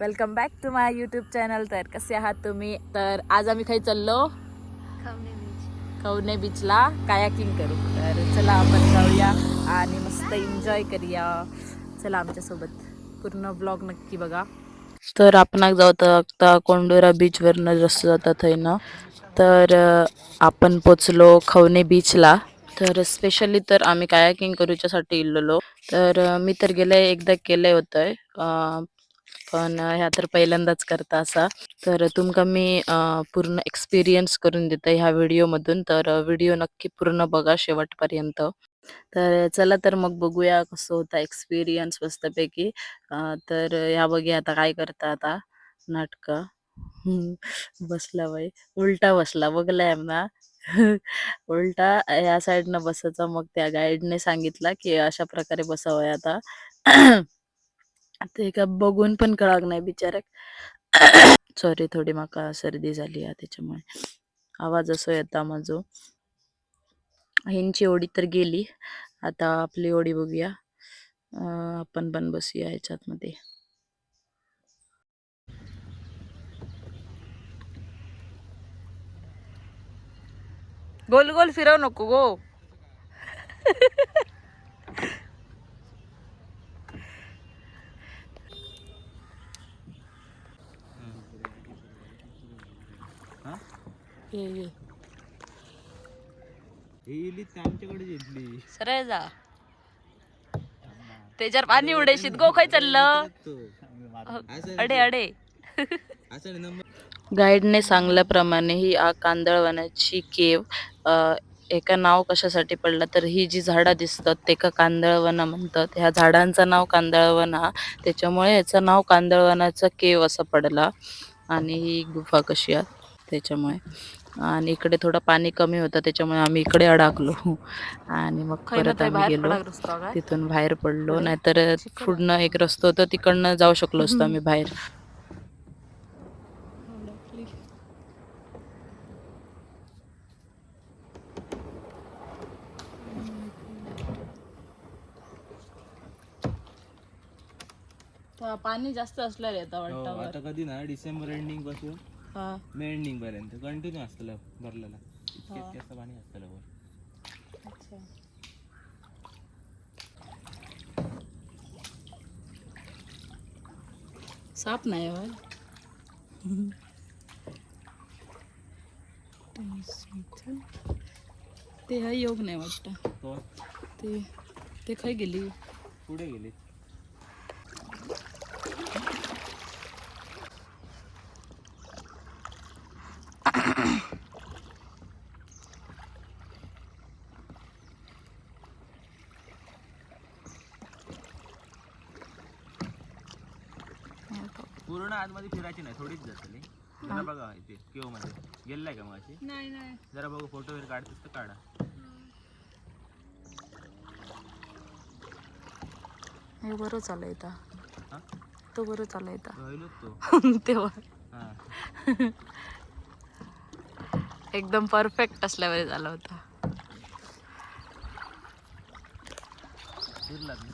Welcome back to my YouTube channel. तर कसे आहात तुम्ही? तर आज आम्ही काही चाललो खवणे बीचला कायाकिंग करू. तर चला आपण जाऊया आणि मस्त एन्जॉय करूया. चला आमच्यासोबत पूर्ण ब्लॉग नक्की बघा. तर आपण जाऊ आता कोंडोरा बीचवरनं रस्ता जातात आहे ना. तर आपण पोचलो खवणे बीचला तर स्पेशली तर आम्ही कायाकिंग करूच्यासाठी इल्लेलो. तर मी तर गेले एकदा केलंय होतंय. अ, पण ह्या तर पहिल्यांदाच करता असा. तर तुमका मी पूर्ण एक्सपिरियन्स करून देते ह्या व्हिडिओमधून. तर व्हिडिओ नक्की पूर्ण बघा शेवटपर्यंत. तर चला तर मग बघूया कसं होता एक्सपिरियन्स मस्तपैकी. तर ह्या बघूया आता काय करता आता. नाटक. बसला बाई. उलटा बसला. बघलाय ना. उलटा ह्या साईडनं बसायचा. मग त्या गाईडने सांगितला की अशा प्रकारे बसावं आता. ते का बघून पण कळाग नाही बिचाराक सॉरी थोडी माका सर्दी झाली आहे त्याच्यामुळे. आवाज असो येता माझो. ह्यांची ओढी तर गेली. आता आपली ओढी बघूया. अं, आपण पण बसूया ह्याच्यात मध्ये गोल गोल फिरव नको गो. ये ये. येईली आमच्याकडे घेतली. सरळ जा. त्याच्यावर पाणी उडायशीत गो खाय चाललं. अडे अडे. गाईडने सांगल्याप्रमाणे ही आ कांदळवनाची केव एका नाव कशासाठी पडला तर ही जी झाडं दिसतात ते का कांदळवना म्हणतात. ह्या झाडांचं नाव कांदळवना त्याच्यामुळे याचं नाव कांदळवनाचा केव असं पडला. आणि ही गुफा कशी आहे? त्याच्यामुळे. आणि इकडे थोडं पाणी कमी होतं त्याच्यामुळे आम्ही इकडे अडकलो. आणि मग परत आम्ही गेलो. तिथून बाहेर पडलो. नाहीतर पुढनं एक रस्ता होता तिकडनं जाऊ शकलो असतो आम्ही बाहेर. पाणी जास्त असल्यावर येतं हो, आता कधी ना डिसेंबर एंडिंगपासून. हा. मे एंडिंग पर्यंत कंटिन्यू असतलं भरलेला. इतके जास्त पाणी असतलं वर अच्छा. साप नाही होय? ते हा योग नाही वाटत. तो? ते ते खाय गेली. पुढे गेले? पूर्ण आतमध्ये फिरायची नाही थोडीच जातली जरा बघा इथे केवमध्ये. गेलाय का मग अशी? नाही नाही. जरा बघू फोटो वगैरे काढतेस तर काढा. हे बरं चालू येता तो बरं चालू येता तेव्हा. एकदम परफेक्ट असल्यावर झाला होता.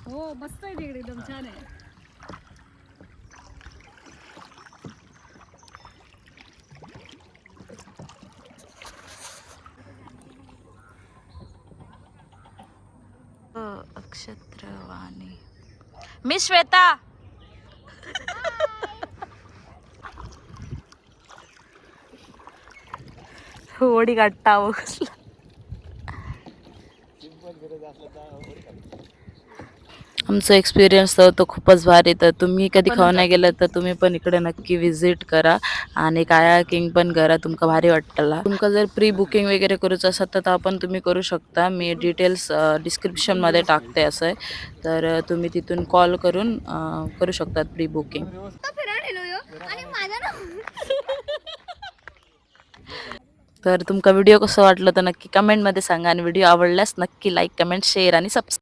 हो मस्त आहे तिकडे एकदम छान आहे. अक्षत्रवाणी. मी श्वेता. होडी काढता कसला आमचा एक्सपिरियन्स तर तो खूपच भारी. तर तुम्ही कधी खवण्या गेलं तर तुम्ही पण इकडे नक्की विजिट करा. आणि कायाकिंग पण करा तुमका भारी वाटतला. तुमका जर प्री बुकिंग वगैरे करूचं असेल तर आपण तुम्ही करू शकता. मी डिटेल्स डिस्क्रिप्शनमध्ये टाकते असं. आहे तर तुम्ही तिथून कॉल करून करू शकतात प्री बुकिंग आणि माझा ना तर तुमका व्हिडिओ कसं वाटलं तर नक्की कमेंटमध्ये सांगा आणि व्हिडिओ आवडल्यास नक्की लाईक कमेंट शेअर आणि सबस्क्राईब